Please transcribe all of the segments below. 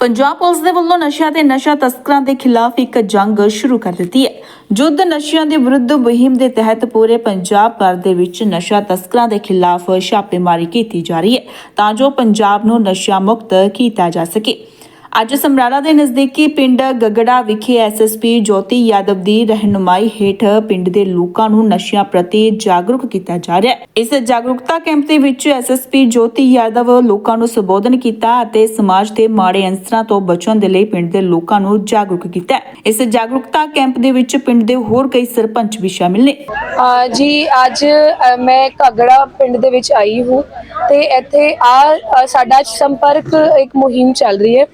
Punjab police ਦੇ ਵੱਲੋਂ ਨਸ਼ਿਆਂ ਤੇ ਨਸ਼ਾ ਤਸਕਰਾਂ ਦੇ ਖਿਲਾਫ ਇੱਕ ਜੰਗ ਸ਼ੁਰੂ ਕਰ ਦਿੱਤੀ ਹੈ। ਜੁੱਧ ਨਸ਼ਿਆਂ ਦੇ ਵਿਰੁੱਧ ਮੁਹਿੰਮ ਦੇ ਤਹਿਤ ਪੂਰੇ ਪੰਜਾਬ ਭਰ ਦੇ ਵਿੱਚ ਨਸ਼ਾ ਤਸਕਰਾਂ ਦੇ ਖਿਲਾਫ ਛਾਪੇਮਾਰੀ ਕੀਤੀ ਜਾ ਰਹੀ ਹੈ ਤਾਂ ਜੋ ਪੰਜਾਬ ਨੂੰ ਨਸ਼ਾ ਮੁਕਤ ਕੀਤਾ ਜਾ ਸਕੇ। ਅੱਜ ਸਮਰਾਲਾ ਦੇ ਨਜ਼ਦੀਕੀ ਪਿੰਡ ਗਗੜਾ ਵਿਖੇ ਐਸਐਸਪੀ ਜੋਤੀ ਯਾਦਵ ਦੀ ਰਹਿਨੁਮਾਈ ਹੇਠ ਪਿੰਡ ਦੇ ਲੋਕਾਂ ਨੂੰ ਨਸ਼ਿਆਂ ਪ੍ਰਤੀ ਜਾਗਰੂਕ ਕੀਤਾ ਜਾ ਰਿਹਾ ਹੈ। ਇਸ ਜਾਗਰੂਕਤਾ ਕੈਂਪ ਦੇ ਵਿੱਚ ਐਸਐਸਪੀ ਜੋਤੀ ਯਾਦਵ ਲੋਕਾਂ ਨੂੰ ਸੰਬੋਧਨ ਕੀਤਾ ਅਤੇ ਸਮਾਜ ਦੇ ਮਾੜੇ ਅੰਸਰਾਂ ਤੋਂ ਬਚਣ ਦੇ ਲਈ ਪਿੰਡ ਦੇ ਲੋਕਾਂ ਨੂੰ ਜਾਗਰੂਕ ਕੀਤਾ ਇਸ ਜਾਗਰੂਕਤਾ ਕੈਂਪ ਦੇ ਵਿੱਚ ਪਿੰਡ ਦੇ ਹੋਰ ਕਈ ਸਰਪੰਚ ਵੀ ਸ਼ਾਮਿਲ ਨੇ। ਜੀ, ਅੱਜ ਮੈਂ ਘਗੜਾ ਪਿੰਡ ਦੇ ਵਿੱਚ ਆਈ ਹੂੰ ਤੇ ਇੱਥੇ ਆ ਸਾਡਾ ਸੰਪਰਕ ਇੱਕ ਮੁਹਿੰਮ ਚੱਲ ਰਹੀ ਹੈ।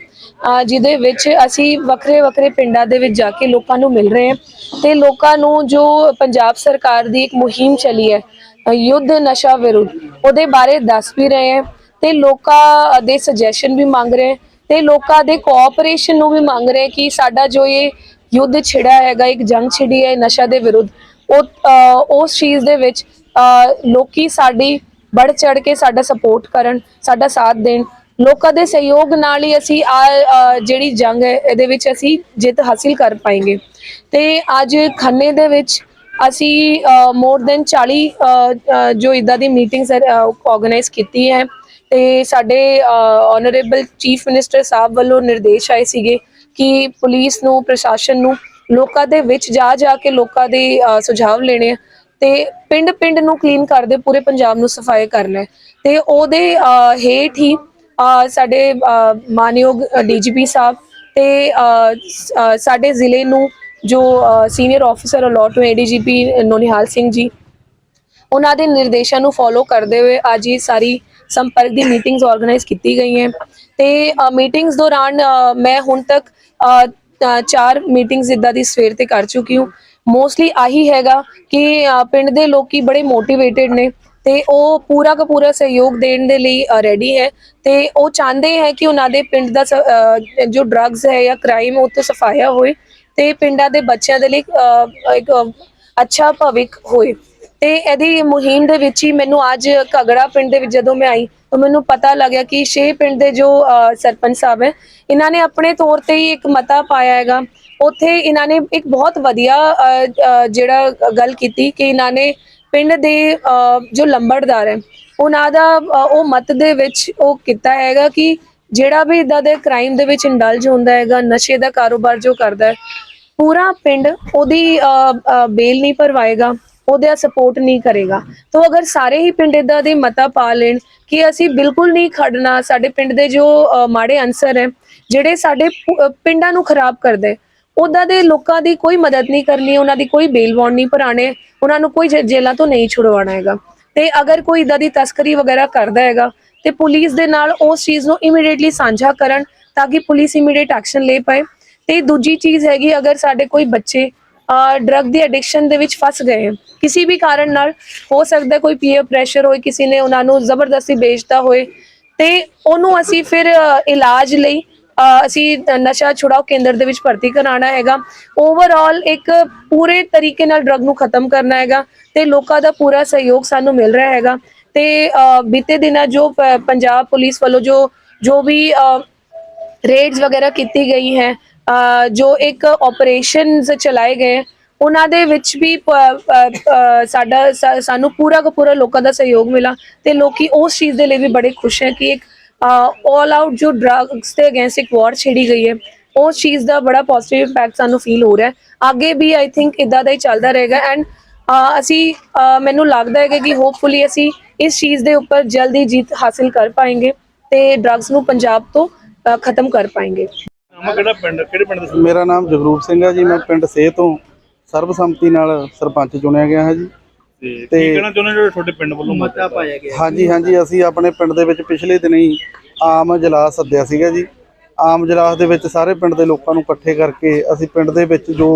ਜਿਹਦੇ ਵਿੱਚ ਅਸੀਂ ਵੱਖਰੇ ਵੱਖਰੇ ਪਿੰਡਾਂ ਦੇ ਵਿੱਚ ਜਾ ਕੇ ਲੋਕਾਂ ਨੂੰ ਮਿਲ ਰਹੇ ਹਾਂ ਤੇ ਲੋਕਾਂ ਨੂੰ ਜੋ ਪੰਜਾਬ ਸਰਕਾਰ ਦੀ ਇੱਕ ਮੁਹਿੰਮ ਚੱਲੀ ਹੈ ਯੁੱਧ ਨਸ਼ਾ ਵਿਰੁੱਧ ਉਹਦੇ ਬਾਰੇ ਦੱਸ ਵੀ ਰਹੇ ਹਾਂ ਤੇ ਲੋਕਾਂ ਦੇ ਸੁਜੈਸ਼ਨ ਵੀ ਮੰਗ ਰਹੇ ਹਾਂ ਤੇ ਲੋਕਾਂ ਦੇ ਕੋਆਪਰੇਸ਼ਨ ਨੂੰ ਵੀ ਮੰਗ ਰਹੇ ਕਿ ਸਾਡਾ ਜੋ ਇਹ ਯੁੱਧ ਛਿੜਾ ਹੈਗਾ ਇੱਕ ਜੰਗ ਛਿੜੀ ਹੈ ਨਸ਼ਾ ਦੇ ਵਿਰੁੱਧ ਉਹ ਉਸ ਚੀਜ਼ ਦੇ ਵਿੱਚ ਅ, ਲੋਕੀ ਸਾਡੀ ਬੜ ਚੜ ਕੇ ਸਾਡਾ ਸਪੋਰਟ ਕਰਨ ਸਾਡਾ ਸਾਥ ਦੇਣ ਲੋਕਾਂ ਦੇ ਸਹਿਯੋਗ ਨਾਲ ਹੀ ਅਸੀਂ ਆ ਜਿਹੜੀ ਜੰਗ ਹੈ, ਇਹਦੇ ਵਿੱਚ ਅਸੀਂ ਜਿੱਤ ਹਾਸਿਲ ਕਰ ਪਾएंगे ਤੇ ਅੱਜ ਖੰਨੇ ਦੇ ਵਿੱਚ ਅਸੀਂ ਮੋਰ ਦੈਨ 40 ਜੋ ਇਦਾਂ ਦੀ ਮੀਟਿੰਗਸ ਆਰਗੇਨਾਈਜ਼ ਕੀਤੀ ਹੈ। ਤੇ ਸਾਡੇ ਆਨਰੇਬਲ ਚੀਫ ਮਿਨਿਸਟਰ ਸਾਹਿਬ ਵੱਲੋਂ ਨਿਰਦੇਸ਼ ਆਏ ਸੀਗੇ ਕਿ ਪੁਲਿਸ ਨੂੰ, ਪ੍ਰਸ਼ਾਸਨ ਨੂੰ ਲੋਕਾਂ ਦੇ ਵਿੱਚ ਜਾ ਜਾ ਕੇ ਲੋਕਾਂ ਦੇ ਸੁਝਾਅ ਲੈਣੇ ਆ। ਤੇ ਪਿੰਡ ਪਿੰਡ ਨੂੰ ਕਲੀਨ ਕਰਦੇ, ਪੂਰੇ ਪੰਜਾਬ ਨੂੰ ਸਫ਼ਾਈ ਕਰਨਾ ਹੈ। ਤੇ ਉਹਦੇ ਹੇਠ ਹੀ ਸਾਡੇ ਮਾਨਯੋਗ ਡੀਜੀਪੀ ਸਾਹਿਬ ਤੇ ਅ, ਸ- ਸਾਡੇ ਜ਼ਿਲ੍ਹੇ ਨੂੰ ਜੋ ਸੀਨੀਅਰ ਆਫੀਸਰ ਅਲੋਟ ਹੋਏ ਡੀਜੀਪੀ ਨੋਨਿਹਾਲ ਸਿੰਘ ਜੀ ਉਹਨਾਂ ਦੇ ਨਿਰਦੇਸ਼ਾਂ ਨੂੰ ਫੋਲੋ ਕਰਦੇ ਹੋਏ ਅੱਜ ਇਹ ਸਾਰੀ ਸੰਪਰਕ ਦੀ ਮੀਟਿੰਗਸ ਆਰਗੇਨਾਈਜ਼ ਕੀਤੀ ਗਈਆਂ ਤੇ ਮੀਟਿੰਗਸ ਦੌਰਾਨ ਮੈਂ ਹੁਣ ਤੱਕ ਚਾਰ ਮੀਟਿੰਗਸ ਇਦਾਂ ਦੀ ਸਵੇਰ ਤੇ ਕਰ ਚੁੱਕੀ ਹਾਂ। ਮੋਸਟਲੀ ਆਹੀ ਹੈਗਾ ਕਿ ਪਿੰਡ ਦੇ ਲੋਕੀ ਬੜੇ ਮੋਟੀਵੇਟਿਡ ਨੇ। ਤੇ ਉਹ ਪੂਰਾ ਦਾ ਪੂਰਾ ਸਹਿਯੋਗ ਦੇਣ ਦੇ ਲਈ ਰੈਡੀ ਹੈ। ਤੇ ਉਹ ਚਾਹੁੰਦੇ ਹੈ ਕਿ ਉਹਨਾਂ ਦੇ ਪਿੰਡ ਦਾ ਸ- ਜੋ ਡਰੱਗਸ ਹੈ ਜਾਂ ਕ੍ਰਾਈਮ ਉੱਤੇ ਸਫਾਇਆ ਹੋਏ ਤੇ ਪਿੰਡਾਂ ਦੇ ਬੱਚਿਆਂ ਦੇ ਲਈ ਇੱਕ ਅੱਛਾ ਭਵਿੱਖ ਹੋਏ। ਤੇ ਇਹਦੀ ਮੁਹਿੰਮ ਦੇ ਵਿੱਚ ਹੀ ਮੈਨੂੰ ਅੱਜ ਘਗੜਾ ਪਿੰਡ ਦੇ ਵਿੱਚ ਜਦੋਂ ਮੈਂ ਆਈ, ਤਾਂ ਮੈਨੂੰ ਪਤਾ ਲੱਗਿਆ ਕਿ ਛੇ ਪਿੰਡ ਦੇ ਜੋ ਸਰਪੰਚ ਸਾਹਿਬ ਹੈ, ਇਹਨਾਂ ਨੇ ਆਪਣੇ ਤੌਰ ਤੇ ਹੀ ਇੱਕ ਮਤਾ ਪਾਇਆ ਹੈਗਾ। ਉੱਥੇ ਇਹਨਾਂ ਨੇ ਇੱਕ ਬਹੁਤ ਵਧੀਆ ਜਿਹੜਾ ਗੱਲ ਕੀਤੀ ਕਿ ਇਹਨਾਂ ਨੇ ਪਿੰਡ ਦੇ ਅ, ਜੋ ਲੰਬੜਦਾਰ ਹੈ ਉਹਨਾਂ ਦਾ ਉਹ ਮਤ ਦੇ ਵਿੱਚ ਉਹ ਕੀਤਾ ਹੈਗਾ ਕਿ ਜਿਹੜਾ ਵੀ ਇਦਾਂ ਦੇ ਕ੍ਰਾਈਮ ਦੇ ਵਿੱਚ ਇੰਡਲਜ ਹੁੰਦਾ ਹੈਗਾ ਨਸ਼ੇ ਦਾ ਕਾਰੋਬਾਰ ਜੋ ਕਰਦਾ ਹੈ ਪੂਰਾ ਪਿੰਡ ਉਹਦੀ ਬੇਲ ਨਹੀਂ ਭਰਵਾਏਗਾ ਉਹਦਾ ਸਪੋਰਟ ਨਹੀਂ ਕਰੇਗਾ। ਤਾਂ ਅਗਰ ਸਾਰੇ ਹੀ ਪਿੰਡ ਇਦਾਂ ਦੇ ਮਤਾ ਪਾ ਲੈਣ ਕਿ ਅਸੀਂ ਬਿਲਕੁਲ ਨਹੀਂ ਖੜਨਾ ਸਾਡੇ ਪਿੰਡ ਦੇ ਜੋ ਮਾੜੇ ਅਨਸਰ ਹੈ ਜਿਹੜੇ ਸਾਡੇ ਪਿੰਡਾਂ ਨੂੰ ਖਰਾਬ ਕਰਦੇ ਉਦਾਂ ਦੇ ਲੋਕਾਂ ਦੀ ਕੋਈ ਮਦਦ ਨਹੀਂ ਕਰਨੀ, ਉਹਨਾਂ ਦੀ ਕੋਈ ਬੇਲ ਬੌਂਡ ਨਹੀਂ ਭਰਾਣੇ, ਉਹਨਾਂ ਨੂੰ ਕੋਈ ਜੇ- ਜੇਲ੍ਹਾਂ ਤੋਂ ਨਹੀਂ ਛੁਡਵਾਉਣਾ ਹੈਗਾ। ਤੇ ਅਗਰ ਕੋਈ ਇਦਾਂ ਦੀ ਤਸਕਰੀ ਵਗੈਰਾ ਕਰਦਾ ਹੈਗਾ, ਤੇ ਪੁਲਿਸ ਦੇ ਨਾਲ ਉਸ ਚੀਜ਼ ਨੂੰ ਇਮੀਡੀਏਟਲੀ ਸਾਂਝਾ ਕਰਨ ਤਾਂ ਕਿ ਪੁਲਿਸ ਇਮੀਡੀਏਟ ਐਕਸ਼ਨ ਲੈ ਪਾਏ। ਤੇ ਦੂਜੀ ਚੀਜ਼ ਹੈਗੀ, ਅਗਰ ਸਾਡੇ ਕੋਈ ਬੱਚੇ ਡਰਗ ਦੀ ਐਡਿਕਸ਼ਨ ਦੇ ਵਿੱਚ ਫਸ ਗਏ ਹੈ ਕਿਸੇ ਵੀ ਕਾਰਨ ਨਾਲ ਹੋ ਸਕਦਾ ਕੋਈ ਪੀਅਰ ਪ੍ਰੈਸ਼ਰ ਹੋਏ, ਕਿਸੇ ਨੇ ਉਹਨਾਂ ਨੂੰ ਜ਼ਬਰਦਸਤੀ ਵੇਚਦਾ ਹੋਏ, ਤੇ ਉਹਨੂੰ ਅਸੀਂ ਫਿਰ ਇਲਾਜ ਲਈ ਅਸੀਂ ਨਸ਼ਾ ਛੁਡਾਓ ਕੇਂਦਰ ਦੇ ਵਿੱਚ ਭਰਤੀ ਕਰਾਉਣਾ ਹੈਗਾ। ਓਵਰਆਲ ਇੱਕ ਪੂਰੇ ਤਰੀਕੇ ਨਾਲ ਡਰੱਗ ਨੂੰ ਖਤਮ ਕਰਨਾ ਹੈਗਾ ਤੇ ਲੋਕਾਂ ਦਾ ਪੂਰਾ ਸਹਿਯੋਗ ਸਾਨੂੰ ਮਿਲ ਰਿਹਾ ਹੈਗਾ। ਤੇ ਬੀਤੇ ਦਿਨਾਂ ਜੋ ਪੰਜਾਬ ਪੁਲਿਸ ਵੱਲੋਂ ਜੋ ਜੋ ਵੀ ਰੇਡਸ ਵਗੈਰਾ ਕੀਤੀ ਗਈ ਹੈ ਜੋ ਇੱਕ ਆਪਰੇਸ਼ਨਸ ਚਲਾਏ ਗਏ, ਉਹਨਾਂ ਦੇ ਵਿੱਚ ਵੀ ਸਾਡਾ ਸਾਨੂੰ ਪੂਰਾ ਦਾ ਪੂਰਾ ਲੋਕਾਂ ਦਾ ਸਹਿਯੋਗ ਮਿਲਾ ਤੇ ਲੋਕੀ ਉਸ ਚੀਜ਼ ਦੇ ਲਈ ਵੀ ਬੜੇ ਖੁਸ਼ ਹੈ ਕਿ ਇੱਕ ਆਲ ਆਊਟ ਜੋ ਡਰੱਗਸ ਤੇ ਅਗੇਂਸਟ ਇੱਕ ਵਾਰ ਛੇੜੀ ਗਈ ਹੈ ਉਸ ਚੀਜ਼ ਦਾ ਬੜਾ ਪੋਜ਼ਿਟਿਵ ਇੰਪੈਕਟ ਸਾਨੂੰ ਫੀਲ ਹੋ ਰਿਹਾ ਹੈ। ਅੱਗੇ ਵੀ ਆਈ ਥਿੰਕ ਇਦਾਂ ਦਾ ਹੀ ਚੱਲਦਾ ਰਹੇਗਾ ਐਂਡ ਅਸੀਂ ਮੈਨੂੰ ਲੱਗਦਾ ਹੈ ਕਿ ਹੋਪਫੁਲੀ ਅਸੀਂ ਇਸ ਚੀਜ਼ ਦੇ ਉੱਪਰ ਜਲਦੀ ਜਿੱਤ ਹਾਸਲ ਕਰ ਪਾਏਗੇ ਤੇ ਡਰੱਗਸ ਨੂੰ ਪੰਜਾਬ ਤੋਂ ਖਤਮ ਕਰ ਪਾਏਗੇ। ਮੇਰਾ ਨਾਮ ਜਗਰੂਪ ਸਿੰਘ ਹੈ ਜੀ ਮੈਂ ਪਿੰਡ ਸੇ ਤੋਂ ਸਰਬਸੰਮਤੀ ਨਾਲ ਸਰਪੰਚ ਚੁਣਿਆ ਗਿਆ ਹੈ ਜੀ। ਤੇ ਕੀ ਕਹਿਣਾ ਚਾਹੁੰਦੇ ਜਿਹੜੇ ਤੁਹਾਡੇ ਪਿੰਡ ਵੱਲੋਂ ਮਤਾ ਪਾਇਆ ਹਾਂਜੀ ਹਾਂਜੀ ਅਸੀਂ ਆਪਣੇ ਪਿੰਡ ਦੇ ਵਿੱਚ ਪਿਛਲੇ ਦਿਨੀ ਆਮ ਇਜਲਾਸ ਸੱਦਿਆ ਸੀਗਾ ਜੀ। ਆਮ ਇਜਲਾਸ ਦੇ ਵਿੱਚ ਸਾਰੇ ਪਿੰਡ ਦੇ ਲੋਕਾਂ ਨੂੰ ਇਕੱਠੇ ਕਰਕੇ ਅਸੀਂ ਪਿੰਡ ਦੇ ਵਿੱਚ ਜੋ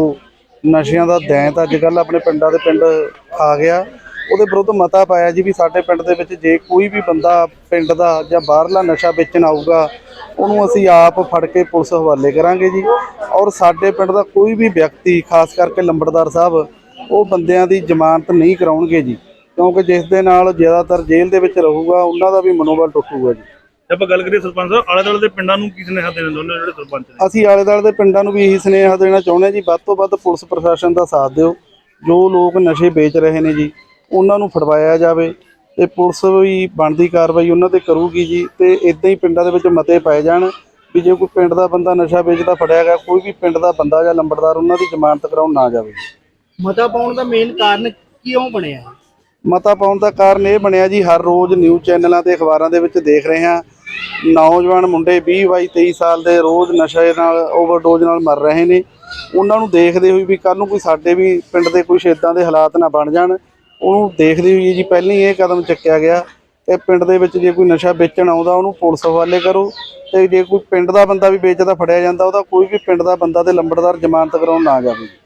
ਨਸ਼ਿਆਂ ਦਾ ਦੈਂਤ ਅੱਜ ਕੱਲ ਆਪਣੇ ਪਿੰਡਾਂ ਦੇ ਪਿੰਡ ਖਾ ਗਿਆ ਉਹਦੇ ਵਿਰੁੱਧ ਮਤਾ ਪਾਇਆ ਜੀ ਵੀ ਸਾਡੇ ਪਿੰਡ ਦੇ ਵਿੱਚ ਜੇ ਕੋਈ ਵੀ ਬੰਦਾ ਪਿੰਡ ਦਾ ਜਾਂ ਬਾਹਰਲਾ ਨਸ਼ਾ ਵੇਚਣ ਆਊਗਾ ਉਹਨੂੰ ਅਸੀਂ ਆਪ ਫੜ ਕੇ ਪੁਲਿਸ ਹਵਾਲੇ ਕਰਾਂਗੇ ਜੀ। ਔਰ ਸਾਡੇ ਪਿੰਡ ਦਾ ਕੋਈ ਵੀ ਵਿਅਕਤੀ ਖਾਸ ਕਰਕੇ ਲੰਬੜਦਾਰ ਸਾਹਿਬ ਉਹ ਬੰਦਿਆਂ ਦੀ ਜ਼ਮਾਨਤ ਨਹੀਂ ਕਰਾਉਣਗੇ ਜੀ। ਕਿਉਂਕਿ ਜਿਸ ਦੇ ਨਾਲ ਜ਼ਿਆਦਾਤਰ ਜੇਲ੍ਹ ਦੇ ਵਿੱਚ ਰਹੂਗਾ ਉਹਨਾਂ ਦਾ ਵੀ ਮਨੋਬਲ ਟੁੱਟੂਗਾ ਜੀ। ਜੇ ਆਪਾਂ ਗੱਲ ਕਰੀਏ ਸਰਪੰਚ ਸਾਹਿਬ ਆਲੇ ਦੁਆਲੇ ਦੇ ਪਿੰਡਾਂ ਨੂੰ ਕੀ ਸੁਨੇਹਾ ਦੇਣਾ ਚਾਹੁੰਦੇ ਹੋ ਜਿਹੜੇ ਸਰਪੰਚ ਨੇ? ਅਸੀਂ ਆਲੇ ਦੁਆਲੇ ਦੇ ਪਿੰਡਾਂ ਨੂੰ ਵੀ ਇਹੀ ਸੁਨੇਹਾ ਦੇਣਾ ਚਾਹੁੰਦੇ ਹਾਂ ਜੀ। ਵੱਧ ਤੋਂ ਵੱਧ ਪੁਲਿਸ ਪ੍ਰਸ਼ਾਸਨ ਦਾ ਸਾਥ ਦਿਓ। ਜੋ ਲੋਕ ਨਸ਼ੇ ਵੇਚ ਰਹੇ ਨੇ ਜੀ ਉਹਨਾਂ ਨੂੰ ਫੜਵਾਇਆ ਜਾਵੇ ਤੇ ਪੁਲਿਸ ਵੀ ਬਣਦੀ ਕਾਰਵਾਈ ਉਹਨਾਂ ਤੇ ਕਰੂਗੀ ਜੀ ਤੇ ਇਦਾਂ ਹੀ ਪਿੰਡਾਂ ਦੇ ਵਿੱਚ ਮਤੇ ਪਾਏ ਜਾਣ ਵੀ ਜੇ ਕੋਈ ਪਿੰਡ ਦਾ ਬੰਦਾ ਨਸ਼ਾ ਵੇਚਦਾ ਫੜਿਆ ਗਿਆ ਕੋਈ ਵੀ ਪਿੰਡ ਦਾ ਬੰਦਾ ਜਾਂ ਲੰਬੜਦਾਰ ਉਹਨਾਂ ਦੀ ਜ਼ਮਾਨਤ ਕਰਾਉਣ ਨਾ ਜਾਵੇ। ਮਤਾ ਪਾਉਣ ਦਾ ਮੇਨ ਕਾਰਨ ਕਿਉਂ ਬਣਿਆ? ਹੈ? ਮਤਾ ਪਾਉਣ ਦਾ ਕਾਰਨ ਇਹ ਬਣਿਆ ਜੀ, ਹਰ ਰੋਜ਼ ਨਿਊਜ਼ ਚੈਨਲਾਂ ਤੇ ਅਖਬਾਰਾਂ ਦੇ ਵਿੱਚ ਦੇਖ ਰਹੇ ਹਾਂ। ਨੌਜਵਾਨ ਮੁੰਡੇ 20 22 23 ਸਾਲ ਦੇ ਰੋਜ਼ ਨਸ਼ੇ ਨਾਲ ਓਵਰਡੋਜ਼ ਨਾਲ ਮਰ ਰਹੇ ਨੇ। ਉਹਨਾਂ ਨੂੰ ਦੇਖਦੇ ਹੋਏ ਵੀ ਕੱਲ ਨੂੰ ਕੋਈ ਸਾਡੇ ਵੀ ਪਿੰਡ ਦੇ ਕੁਝ ਇਦਾਂ ਦੇ ਹਾਲਾਤ ਨਾ ਬਣ ਜਾਣ। ਉਹਨੂੰ ਦੇਖਦੇ ਹੋਏ ਜੀ ਪਹਿਲਾਂ ਹੀ ਇਹ ਕਦਮ ਚੱਕਿਆ ਗਿਆ ਤੇ ਪਿੰਡ ਦੇ ਵਿੱਚ ਜੇ ਕੋਈ ਨਸ਼ਾ ਵੇਚਣ ਆਉਂਦਾ, ਉਹਨੂੰ ਪੁਲਿਸ ਹਵਾਲੇ ਕਰੋ। ਤੇ ਜੇ ਕੋਈ ਪਿੰਡ ਦਾ ਬੰਦਾ ਵੀ ਵੇਚਦਾ, ਫੜਿਆ ਜਾਂਦਾ, ਉਹਦਾ ਕੋਈ ਵੀ ਪਿੰਡ ਦਾ ਬੰਦਾ ਤੇ ਲੰਬੜਦਾਰ ਜ਼ਮਾਨਤ ਕਰਾਉਣ ਨਾ ਜਾਵੇ।